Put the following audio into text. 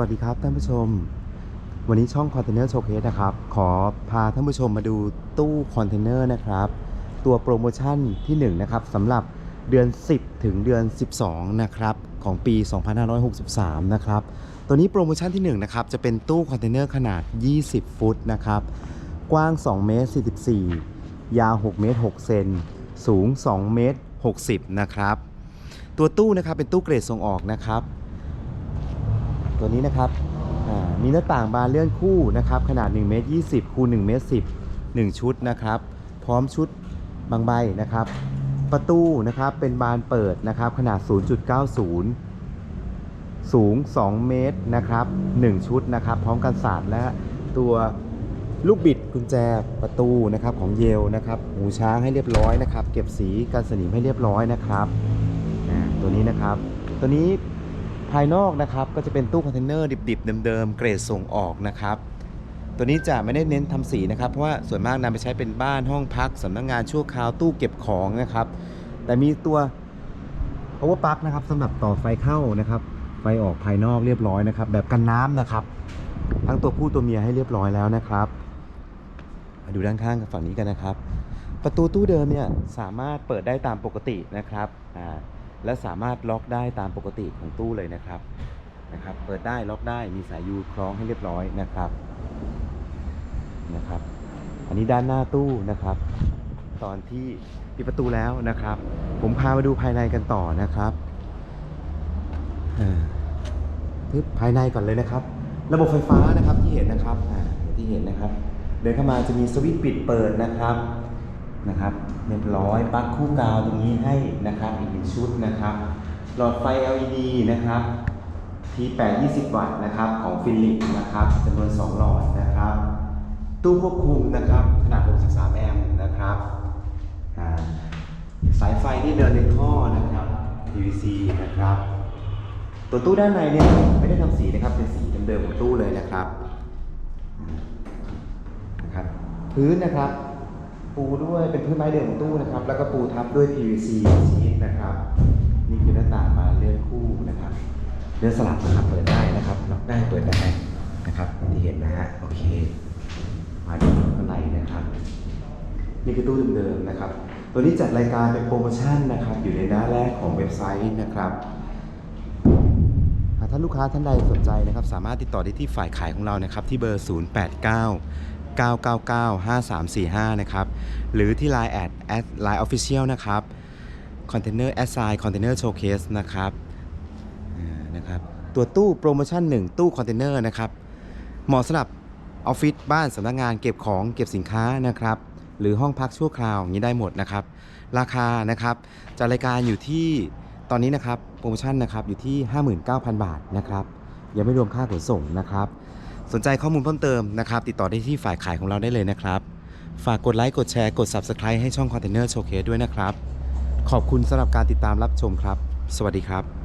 วัสดีครับท่านผู้ชม วันนี้ช่องคอนเทนเนอร์โชว์เคสนะครับ ขอพาท่านผู้ชมมาดูตู้คอนเทนเนอร์นะครับ ตัวโปรโมชั่นที่1นะครับสำหรับเดือน 10 ถึงเดือน 12 นะครับ ของปี 2563 นะครับ ตัวนี้โปรโมชั่นที่1นะครับจะเป็นตู้คอนเทนเนอร์ขนาด 20 ฟุตนะครับ กว้าง 2 เมตร 44 ยาว 6 เมตร 6 เซน สูง 2 เมตร 60 นะครับ ตัวตู้นะครับเป็นตู้เกรดส่งออกนะครับ ตัวนี้นะครับมีหน้าต่างบานเลื่อนคู่นะครับขนาด1เมตร20คูณ1เมตร10 1 ชุดนะครับ พร้อมชุดบางใบนะครับ ประตูนะครับเป็นบานเปิดนะครับ ขนาด 0.90 สูง 2 เมตรนะครับ 1 ชุดนะครับ พร้อมกันศาสตร์และตัวลูกบิดกุญแจประตูนะครับของเยลนะครับหูช้างให้เรียบร้อยนะครับ เก็บสีกันสนิมให้เรียบร้อยนะครับตัวนี้นะครับ ตัวนี้ ภายนอกนะครับก็จะเป็นตู้คอนเทนเนอร์ดิบๆเดิมๆเกรดส่งออกนะครับ ตัวนี้จะไม่ได้เน้นทำสีนะครับ เพราะว่าส่วนมากนำไปใช้เป็นบ้านห้องพักสำนักงานชั่วคราวตู้เก็บของนะครับ แต่มีตัว power plug นะครับสำหรับต่อไฟเข้านะครับไฟออกภายนอกเรียบร้อยนะครับ แบบกันน้ำนะครับ ทั้งตัวผู้ตัวเมียให้เรียบร้อยแล้วนะครับมาดูด้านข้างกับฝั่งนี้กันนะครับ ประตูตู้เดิมเนี่ยสามารถเปิดได้ตามปกตินะครับอ่า และสามารถล็อกได้ตามปกติของตู้เลยนะครับนะครับ เปิดได้ล็อกได้มีสายยูคล้องให้เรียบร้อยนะครับนะครับ อันนี้ด้านหน้าตู้นะครับ ตอนที่ปิดประตูแล้วนะครับ ผมพามาดูภายในกันต่อนะครับอ่าทึบภายในก่อนเลยนะครับ ระบบไฟฟ้านะครับที่เห็นนะครับที่เห็นนะครับ เดินเข้ามาจะมีสวิตช์ปิดเปิดนะครับ นะครับเรียบร้อยปลั๊กคู่กาวตรงนี้ให้นะครับอีกหนึ่งชุดนะครับ หลอดไฟ LED นะครับ T8 20 วัตต์นะครับของฟิลิปนะครับจำนวน 2 หลอดนะครับ ตู้ควบคุมนะครับขนาด 63 แอมป์นะครับสายไฟที่เดินในท่อนะครับ PVC นะครับ ตัวตู้ด้านในเนี่ยไม่ได้ทำสีนะครับเป็นสีเดิมๆของตู้เลยนะครับนะครับ พื้นนะครับ ปูด้วยเป็นพื้นไม้เดิมของตู้นะครับ แล้วก็ปูทับด้วย PVC ชีทนะครับ นี่คือหน้าต่างมาเลื่อนคู่นะครับเลื่อนสลับนะครับเปิดได้นะครับล็อกได้เปิดได้นะครับที่เห็นนะฮะโอเค มาดูข้างในนะครับ นี่คือตู้เดิมๆนะครับ ตัวนี้จัดรายการเป็นโปรโมชั่นนะครับ อยู่ในหน้าแรกของเว็บไซต์นะครับหากท่านลูกค้าท่านใดสนใจนะครับ สามารถติดต่อได้ที่ฝ่ายขายของเรานะครับ ที่เบอร์ 089 999 5345 นะครับ หรือที่ Line แอดแอด Line Official นะครับ Container Assign Container Showcase นะครับนะครับ ตัวตู้โปรโมชั่น 1 ตู้คอนเทนเนอร์นะครับ เหมาะสำหรับออฟฟิศบ้านสำนักงานเก็บของเก็บสินค้านะครับ หรือห้องพักชั่วคราวอย่างนี้ได้หมดนะครับ ราคานะครับจะรายการอยู่ที่ตอนนี้นะครับโปรโมชั่นนะครับอยู่ที่ 59,000 บาทนะครับยังไม่รวมค่าขนส่งนะครับ สนใจข้อมูลเพิ่มเติมนะครับ ติดต่อได้ที่ฝ่ายขายของเราได้เลยนะครับ ฝากกดไลค์กดแชร์กด Subscribe ให้ช่อง Container Showcase ด้วยนะครับ ขอบคุณสำหรับการติดตามรับชมครับ สวัสดีครับ